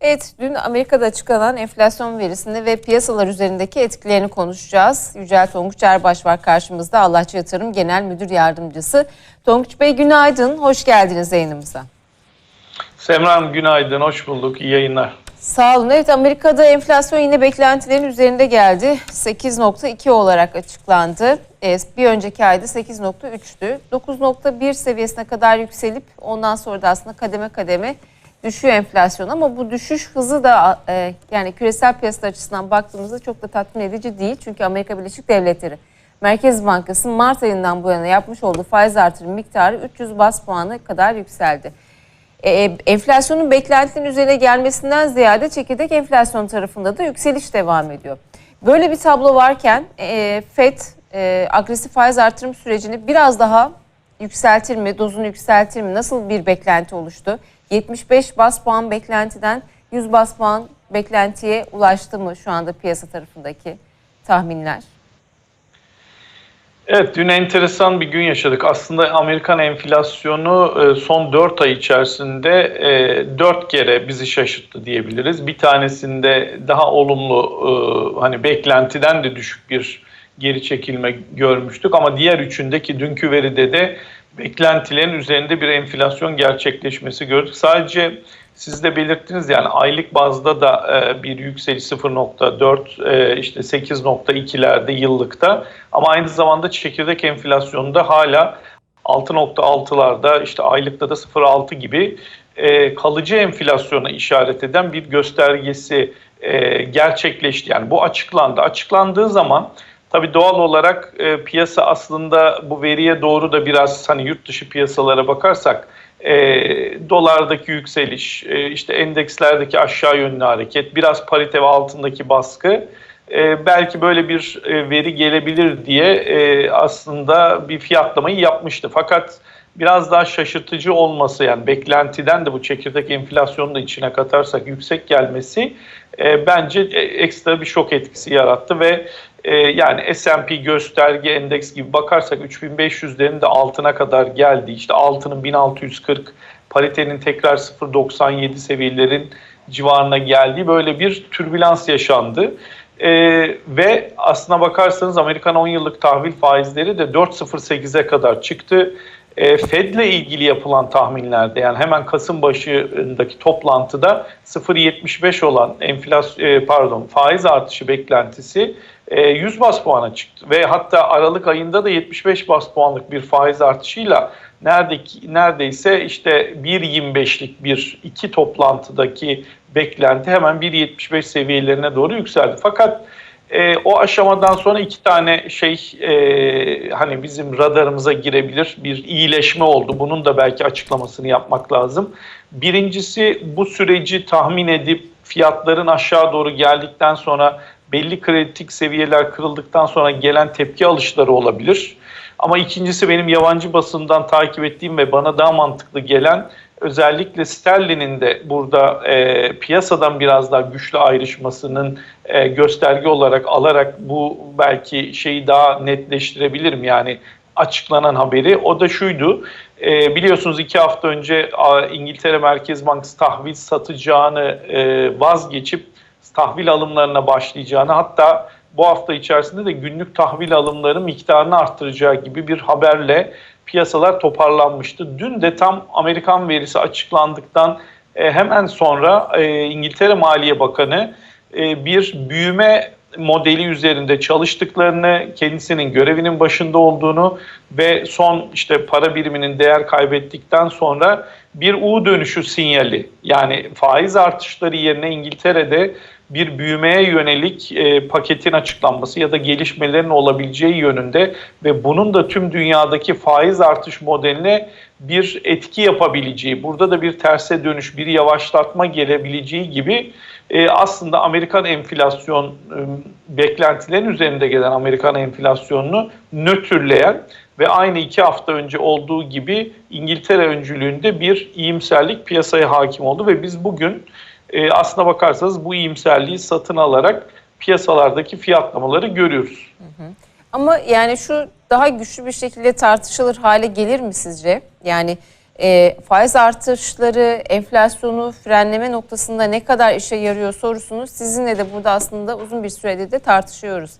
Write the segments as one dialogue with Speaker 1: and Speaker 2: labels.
Speaker 1: Evet, dün Amerika'da açıklanan enflasyon verisini ve piyasalar üzerindeki etkilerini konuşacağız. Yücel Tonguç Erbaş var karşımızda, Allahçı Yatırım Genel Müdür Yardımcısı. Tonguç Bey günaydın, hoş geldiniz yayınımıza.
Speaker 2: Semra Hanım günaydın, hoş bulduk, iyi yayınlar.
Speaker 1: Sağ olun. Evet Amerika'da enflasyon yine beklentilerin üzerinde geldi. 8.2 olarak açıklandı. Ee, Bir önceki ayda 8.3'tü. 9.1 seviyesine kadar yükselip ondan sonra da aslında kademe kademe düşüyor enflasyon. Ama bu düşüş hızı da e, yani küresel piyasa açısından baktığımızda çok da tatmin edici değil. Çünkü Amerika Birleşik Devletleri Merkez Bankası Mart ayından bu yana yapmış olduğu faiz artırım miktarı 300 bas puanı kadar yükseldi. E, enflasyonun beklentilerin üzerine gelmesinden ziyade çekirdek enflasyon tarafında da yükseliş devam ediyor. Böyle bir tablo varken e, FED e, agresif faiz artırım sürecini biraz daha yükseltir mi, dozunu yükseltir mi? Nasıl bir beklenti oluştu? 75 bas puan beklentiden 100 bas puan beklentiye ulaştı mı şu anda piyasa tarafındaki tahminler?
Speaker 2: Evet, dün enteresan bir gün yaşadık. Aslında Amerikan enflasyonu e, son 4 ay içerisinde 4 kere bizi şaşırttı diyebiliriz. Bir tanesinde daha olumlu, e, hani beklentiden de düşük bir geri çekilme görmüştük. Ama diğer üçündeki dünkü veride de beklentilerin üzerinde bir enflasyon gerçekleşmesi gördük. Sadece siz de belirttiniz yani aylık bazda da e, bir yükseliş 0.4 e, işte 8.2'lerde yıllıkta ama aynı zamanda çekirdek enflasyonunda hala 6.6'larda işte aylıkta da 0.6 gibi e, kalıcı enflasyona işaret eden bir göstergesi e, gerçekleşti. Yani bu açıklandı. Açıklandığı zaman Tabii doğal olarak e, piyasa aslında bu veriye doğru da biraz hani yurt dışı piyasalara bakarsak e, dolardaki yükseliş, e, işte endekslerdeki aşağı yönlü hareket, biraz parite ve altındaki baskı e, belki böyle bir e, veri gelebilir diye e, aslında bir fiyatlamayı yapmıştı. Fakat biraz daha şaşırtıcı olması yani beklentiden de bu çekirdek enflasyonu da içine katarsak yüksek gelmesi e, bence e, ekstra bir şok etkisi yarattı ve e, yani S&P gösterge endeks gibi bakarsak 3500'lerin de altına kadar geldi. İşte altının 1640 paritenin tekrar 0.97 seviyelerin civarına geldiği böyle bir türbülans yaşandı. Ee, ve aslına bakarsanız Amerikan 10 yıllık tahvil faizleri de 4.08'e kadar çıktı. E, Fed'le ilgili yapılan tahminlerde yani hemen Kasım başındaki toplantıda 0.75 olan enflasyon e, pardon faiz artışı beklentisi e, 100 bas puana çıktı ve hatta Aralık ayında da 75 bas puanlık bir faiz artışıyla neredeki neredeyse işte 1.25'lik bir iki toplantıdaki beklenti hemen 1.75 seviyelerine doğru yükseldi. Fakat e, o aşamadan sonra iki tane şey e, hani bizim radarımıza girebilir bir iyileşme oldu. Bunun da belki açıklamasını yapmak lazım. Birincisi bu süreci tahmin edip fiyatların aşağı doğru geldikten sonra belli kritik seviyeler kırıldıktan sonra gelen tepki alışları olabilir. Ama ikincisi benim yabancı basından takip ettiğim ve bana daha mantıklı gelen özellikle sterlinin de burada e, piyasadan biraz daha güçlü ayrışmasının e, gösterge olarak alarak bu belki şeyi daha netleştirebilirim. Yani açıklanan haberi o da şuydu. E, biliyorsunuz iki hafta önce İngiltere Merkez Bankası tahvil satacağını e, vazgeçip tahvil alımlarına başlayacağını hatta bu hafta içerisinde de günlük tahvil alımları miktarını arttıracağı gibi bir haberle piyasalar toparlanmıştı. Dün de tam Amerikan verisi açıklandıktan e, hemen sonra e, İngiltere Maliye Bakanı e, bir büyüme modeli üzerinde çalıştıklarını, kendisinin görevinin başında olduğunu ve son işte para biriminin değer kaybettikten sonra bir U dönüşü sinyali yani faiz artışları yerine İngiltere'de bir büyümeye yönelik e, paketin açıklanması ya da gelişmelerin olabileceği yönünde ve bunun da tüm dünyadaki faiz artış modeline bir etki yapabileceği, burada da bir terse dönüş, bir yavaşlatma gelebileceği gibi e, aslında Amerikan enflasyon e, beklentilerin üzerinde gelen Amerikan enflasyonunu nötrleyen ve aynı iki hafta önce olduğu gibi İngiltere öncülüğünde bir iyimserlik piyasaya hakim oldu ve biz bugün e, aslına bakarsanız bu iyimserliği satın alarak piyasalardaki fiyatlamaları görüyoruz.
Speaker 1: Ama yani şu daha güçlü bir şekilde tartışılır hale gelir mi sizce? Yani e, faiz artışları enflasyonu frenleme noktasında ne kadar işe yarıyor sorusunu sizinle de burada aslında uzun bir süredir de tartışıyoruz.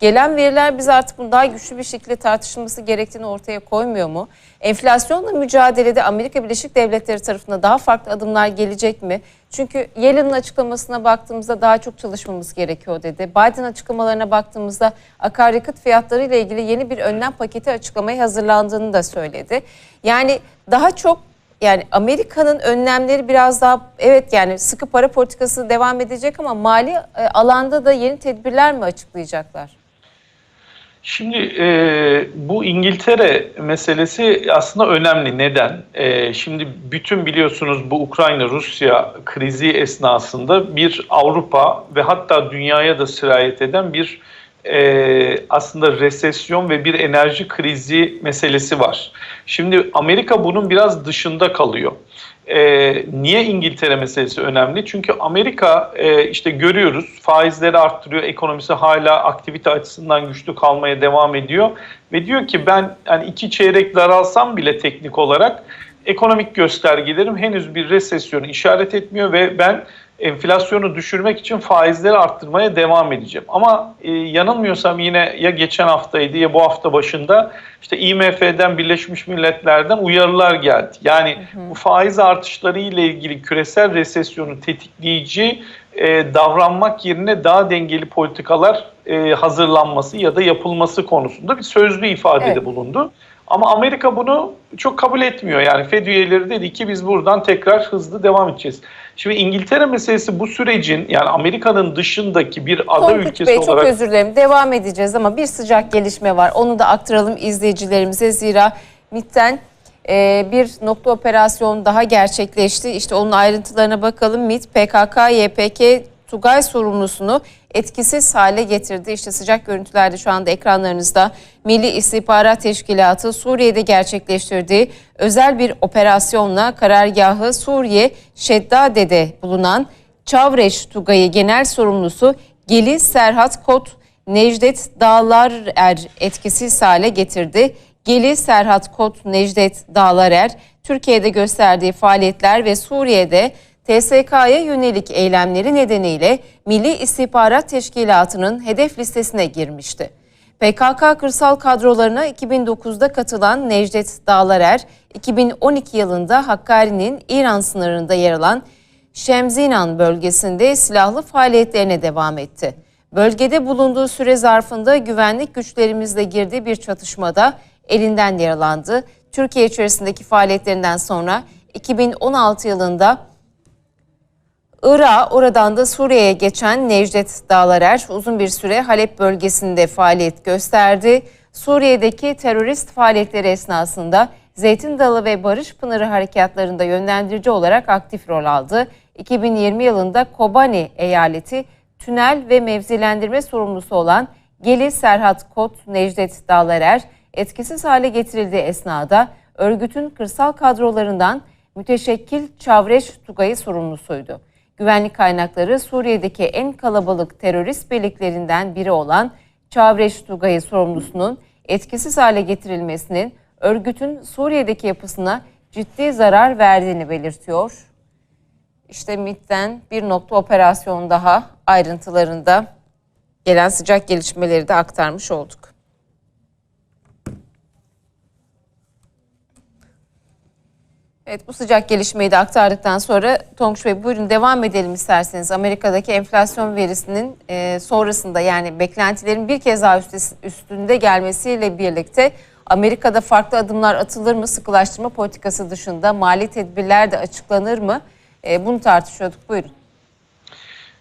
Speaker 1: Gelen veriler biz artık bunu daha güçlü bir şekilde tartışılması gerektiğini ortaya koymuyor mu? Enflasyonla mücadelede Amerika Birleşik Devletleri tarafında daha farklı adımlar gelecek mi? Çünkü Yellen'ın açıklamasına baktığımızda daha çok çalışmamız gerekiyor dedi. Biden açıklamalarına baktığımızda akaryakıt fiyatları ile ilgili yeni bir önlem paketi açıklamaya hazırlandığını da söyledi. Yani daha çok yani Amerika'nın önlemleri biraz daha evet yani sıkı para politikası devam edecek ama mali e, alanda da yeni tedbirler mi açıklayacaklar?
Speaker 2: Şimdi e, bu İngiltere meselesi aslında önemli. Neden? E, şimdi bütün biliyorsunuz bu Ukrayna-Rusya krizi esnasında bir Avrupa ve hatta dünyaya da sirayet eden bir e, aslında resesyon ve bir enerji krizi meselesi var. Şimdi Amerika bunun biraz dışında kalıyor. E, niye İngiltere meselesi önemli? Çünkü Amerika e, işte görüyoruz faizleri arttırıyor, ekonomisi hala aktivite açısından güçlü kalmaya devam ediyor ve diyor ki ben yani iki çeyrek daralsam bile teknik olarak ekonomik göstergelerim henüz bir resesyonu işaret etmiyor ve ben enflasyonu düşürmek için faizleri arttırmaya devam edeceğim. Ama e, yanılmıyorsam yine ya geçen haftaydı ya bu hafta başında işte IMF'den Birleşmiş Milletler'den uyarılar geldi. Yani hı hı. bu faiz artışları ile ilgili küresel resesyonu tetikleyici e, davranmak yerine daha dengeli politikalar e, hazırlanması ya da yapılması konusunda bir sözlü ifadede evet. bulundu. Ama Amerika bunu çok kabul etmiyor. Yani Fed üyeleri dedi ki biz buradan tekrar hızlı devam edeceğiz. Şimdi İngiltere meselesi bu sürecin yani Amerika'nın dışındaki bir ada
Speaker 1: Korkut
Speaker 2: ülkesi
Speaker 1: Bey,
Speaker 2: olarak...
Speaker 1: çok özür dilerim. Devam edeceğiz ama bir sıcak gelişme var. Onu da aktaralım izleyicilerimize. Zira MIT'ten e, bir nokta operasyon daha gerçekleşti. İşte onun ayrıntılarına bakalım. MIT, PKK, YPK, Tugay sorumlusunu etkisiz hale getirdi. İşte sıcak görüntülerde şu anda ekranlarınızda Milli İstihbarat Teşkilatı Suriye'de gerçekleştirdiği özel bir operasyonla karargahı Suriye Şeddade'de bulunan Çavreş Tugay'ı genel sorumlusu Geli Serhat Kot Necdet Dağlar Er etkisiz hale getirdi. Geli Serhat Kot Necdet Dağlar Er Türkiye'de gösterdiği faaliyetler ve Suriye'de TSK'ya yönelik eylemleri nedeniyle Milli İstihbarat Teşkilatı'nın hedef listesine girmişti. PKK kırsal kadrolarına 2009'da katılan Necdet Dağlarer, 2012 yılında Hakkari'nin İran sınırında yer alan Şemzinan bölgesinde silahlı faaliyetlerine devam etti. Bölgede bulunduğu süre zarfında güvenlik güçlerimizle girdiği bir çatışmada elinden yaralandı. Türkiye içerisindeki faaliyetlerinden sonra 2016 yılında Irak'a oradan da Suriye'ye geçen Necdet Dağlarer uzun bir süre Halep bölgesinde faaliyet gösterdi. Suriye'deki terörist faaliyetleri esnasında Zeytin Dalı ve Barış Pınarı harekatlarında yönlendirici olarak aktif rol aldı. 2020 yılında Kobani eyaleti tünel ve mevzilendirme sorumlusu olan Geli Serhat Kot Necdet Dağlarer etkisiz hale getirildiği esnada örgütün kırsal kadrolarından müteşekkil Çavreş Tugay'ı sorumlusuydu. Güvenlik kaynakları Suriye'deki en kalabalık terörist birliklerinden biri olan Çavreş Tugay'ı sorumlusunun etkisiz hale getirilmesinin örgütün Suriye'deki yapısına ciddi zarar verdiğini belirtiyor. İşte MIT'ten bir nokta operasyon daha ayrıntılarında gelen sıcak gelişmeleri de aktarmış olduk. Evet bu sıcak gelişmeyi de aktardıktan sonra Tonguç Bey buyurun devam edelim isterseniz. Amerika'daki enflasyon verisinin e, sonrasında yani beklentilerin bir kez daha üstünde gelmesiyle birlikte Amerika'da farklı adımlar atılır mı? Sıkılaştırma politikası dışında mali tedbirler de açıklanır mı? E, bunu tartışıyorduk buyurun.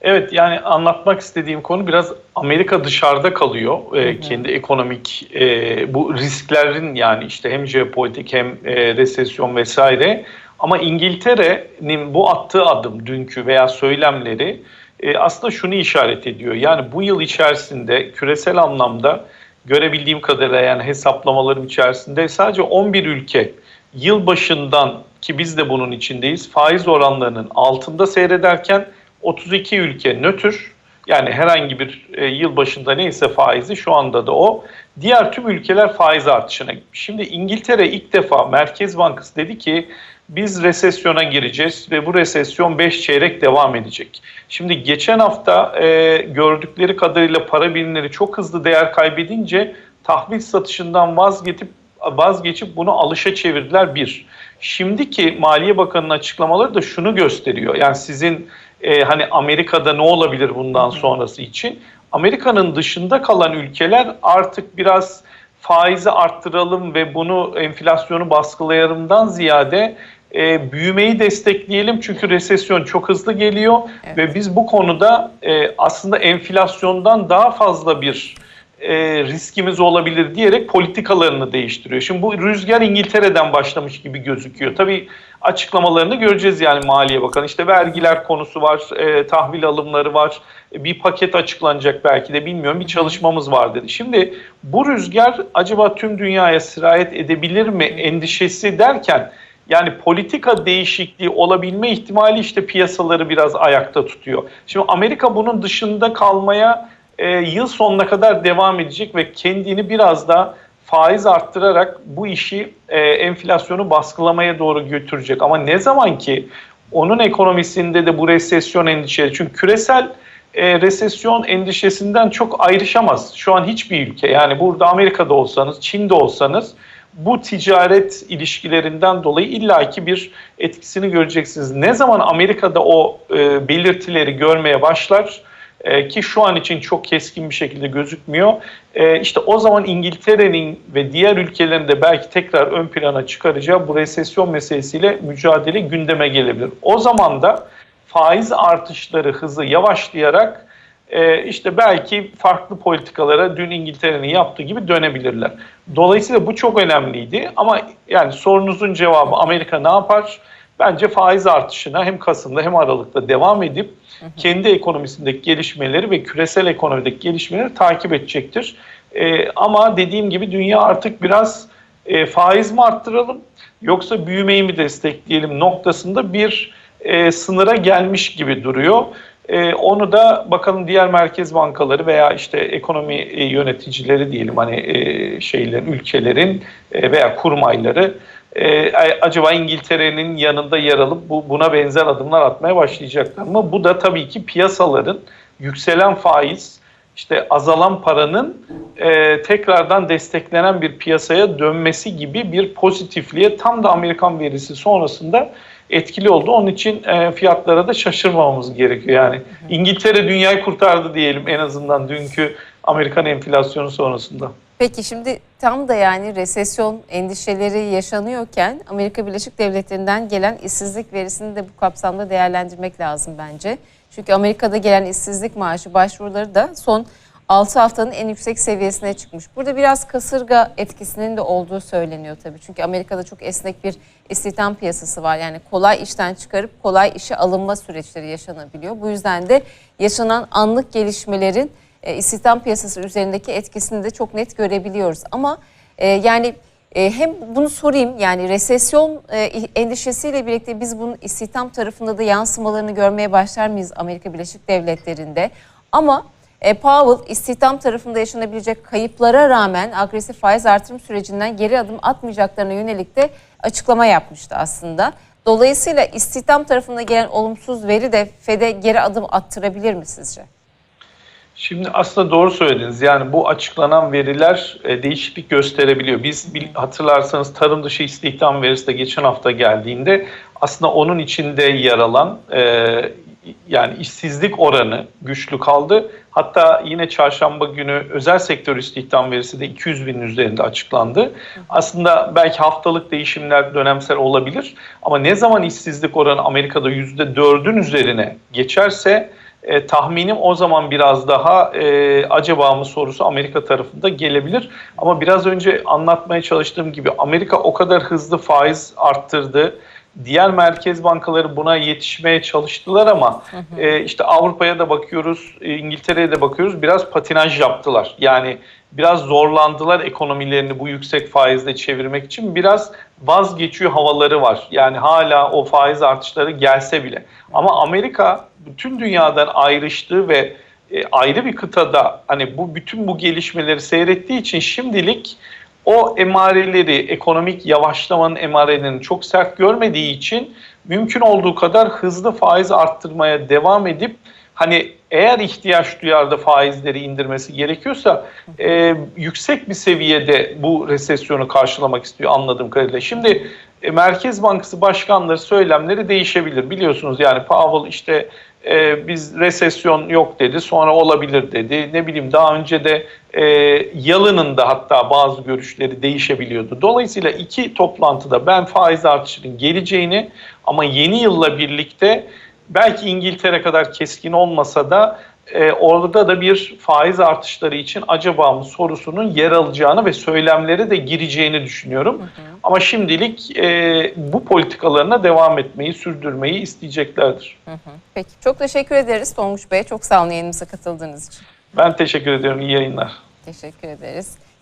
Speaker 2: Evet yani anlatmak istediğim konu biraz Amerika dışarıda kalıyor. E, kendi ekonomik e, bu risklerin yani işte hem jeopolitik hem e, resesyon vesaire. Ama İngiltere'nin bu attığı adım dünkü veya söylemleri e, aslında şunu işaret ediyor. Yani bu yıl içerisinde küresel anlamda görebildiğim kadarıyla yani hesaplamalarım içerisinde sadece 11 ülke yıl başından ki biz de bunun içindeyiz faiz oranlarının altında seyrederken 32 ülke nötr yani herhangi bir e, yıl başında neyse faizi şu anda da o Diğer tüm ülkeler faiz artışına gitmiş. Şimdi İngiltere ilk defa Merkez Bankası dedi ki biz resesyona gireceğiz ve bu resesyon 5 çeyrek devam edecek. Şimdi geçen hafta e, gördükleri kadarıyla para birimleri çok hızlı değer kaybedince tahvil satışından vazgeçip vazgeçip bunu alışa çevirdiler bir. Şimdiki Maliye Bakanı'nın açıklamaları da şunu gösteriyor. Yani sizin e, hani Amerika'da ne olabilir bundan sonrası için? Amerika'nın dışında kalan ülkeler artık biraz faizi arttıralım ve bunu enflasyonu baskılayalımdan ziyade e, büyümeyi destekleyelim çünkü resesyon çok hızlı geliyor
Speaker 1: Evet.
Speaker 2: ve biz bu konuda e, aslında enflasyondan daha fazla bir e, riskimiz olabilir diyerek politikalarını değiştiriyor. Şimdi bu rüzgar İngiltere'den başlamış gibi gözüküyor. Tabii açıklamalarını göreceğiz yani Maliye Bakanı. İşte vergiler konusu var, e, tahvil alımları var, e, bir paket açıklanacak belki de bilmiyorum bir çalışmamız var dedi. Şimdi bu rüzgar acaba tüm dünyaya sirayet edebilir mi endişesi derken yani politika değişikliği olabilme ihtimali işte piyasaları biraz ayakta tutuyor. Şimdi Amerika bunun dışında kalmaya e, yıl sonuna kadar devam edecek ve kendini biraz da faiz arttırarak bu işi e, enflasyonu baskılamaya doğru götürecek. Ama ne zaman ki onun ekonomisinde de bu resesyon endişeleri çünkü küresel e, resesyon endişesinden çok ayrışamaz şu an hiçbir ülke. Yani burada Amerika'da olsanız, Çin'de olsanız bu ticaret ilişkilerinden dolayı illaki bir etkisini göreceksiniz. Ne zaman Amerika'da o e, belirtileri görmeye başlar e, ki şu an için çok keskin bir şekilde gözükmüyor. E, işte o zaman İngiltere'nin ve diğer ülkelerin de belki tekrar ön plana çıkaracağı bu resesyon meselesiyle mücadele gündeme gelebilir. O zaman da faiz artışları hızı yavaşlayarak e, işte belki farklı politikalara dün İngiltere'nin yaptığı gibi dönebilirler. Dolayısıyla bu çok önemliydi ama yani sorunuzun cevabı Amerika ne yapar? Bence faiz artışına hem Kasım'da hem Aralık'ta devam edip kendi ekonomisindeki gelişmeleri ve küresel ekonomideki gelişmeleri takip edecektir. E, ama dediğim gibi dünya artık biraz e, faiz mi arttıralım yoksa büyümeyi mi destekleyelim noktasında bir e, sınıra gelmiş gibi duruyor. E, onu da bakalım diğer merkez bankaları veya işte ekonomi e, yöneticileri diyelim hani e, şeylerin ülkelerin e, veya kurmayları e, acaba İngiltere'nin yanında yer alıp bu buna benzer adımlar atmaya başlayacaklar mı? Bu da tabii ki piyasaların yükselen faiz işte azalan paranın e, tekrardan desteklenen bir piyasaya dönmesi gibi bir pozitifliğe tam da Amerikan verisi sonrasında etkili oldu. Onun için e, fiyatlara da şaşırmamamız gerekiyor. Yani İngiltere dünyayı kurtardı diyelim en azından dünkü Amerikan enflasyonu sonrasında.
Speaker 1: Peki şimdi tam da yani resesyon endişeleri yaşanıyorken Amerika Birleşik Devletleri'nden gelen işsizlik verisini de bu kapsamda değerlendirmek lazım bence. Çünkü Amerika'da gelen işsizlik maaşı başvuruları da son 6 haftanın en yüksek seviyesine çıkmış. Burada biraz kasırga etkisinin de olduğu söyleniyor tabii. Çünkü Amerika'da çok esnek bir istihdam piyasası var. Yani kolay işten çıkarıp kolay işe alınma süreçleri yaşanabiliyor. Bu yüzden de yaşanan anlık gelişmelerin e, istihdam piyasası üzerindeki etkisini de çok net görebiliyoruz. Ama e, yani e, hem bunu sorayım yani resesyon e, endişesiyle birlikte biz bunun istihdam tarafında da yansımalarını görmeye başlar mıyız Amerika Birleşik Devletleri'nde? Ama e, Powell istihdam tarafında yaşanabilecek kayıplara rağmen agresif faiz artırım sürecinden geri adım atmayacaklarına yönelik de açıklama yapmıştı aslında. Dolayısıyla istihdam tarafında gelen olumsuz veri de FED'e geri adım attırabilir mi sizce?
Speaker 2: Şimdi aslında doğru söylediniz. Yani bu açıklanan veriler e, değişiklik gösterebiliyor. Biz hatırlarsanız tarım dışı istihdam verisi de geçen hafta geldiğinde aslında onun içinde yer alan e, yani işsizlik oranı güçlü kaldı. Hatta yine çarşamba günü özel sektör istihdam verisi de 200 binin üzerinde açıklandı. Aslında belki haftalık değişimler dönemsel olabilir ama ne zaman işsizlik oranı Amerika'da %4'ün üzerine geçerse e, tahminim o zaman biraz daha e, acaba mı sorusu Amerika tarafında gelebilir. Ama biraz önce anlatmaya çalıştığım gibi Amerika o kadar hızlı faiz arttırdı. Diğer merkez bankaları buna yetişmeye çalıştılar ama e, işte Avrupa'ya da bakıyoruz, İngiltere'ye de bakıyoruz. Biraz patinaj yaptılar. Yani biraz zorlandılar ekonomilerini bu yüksek faizle çevirmek için. Biraz vazgeçiyor havaları var. Yani hala o faiz artışları gelse bile. Ama Amerika bütün dünyadan ayrıştığı ve e, ayrı bir kıtada hani bu bütün bu gelişmeleri seyrettiği için şimdilik o emareleri, ekonomik yavaşlamanın emarelerini çok sert görmediği için mümkün olduğu kadar hızlı faiz arttırmaya devam edip hani eğer ihtiyaç duyar da faizleri indirmesi gerekiyorsa e, yüksek bir seviyede bu resesyonu karşılamak istiyor anladığım kadarıyla. Şimdi e, Merkez Bankası başkanları söylemleri değişebilir biliyorsunuz yani Powell işte e, biz resesyon yok dedi sonra olabilir dedi ne bileyim daha önce de e, Yalın'ın da hatta bazı görüşleri değişebiliyordu. Dolayısıyla iki toplantıda ben faiz artışının geleceğini ama yeni yılla birlikte belki İngiltere kadar keskin olmasa da e, orada da bir faiz artışları için acaba mı sorusunun yer alacağını ve söylemleri de gireceğini düşünüyorum. Ama şimdilik e, bu politikalarına devam etmeyi, sürdürmeyi isteyeceklerdir.
Speaker 1: Peki çok teşekkür ederiz Tonguç Bey. Çok sağ olun yayınımıza katıldığınız için.
Speaker 2: Ben teşekkür ediyorum. İyi yayınlar.
Speaker 1: Teşekkür ederiz.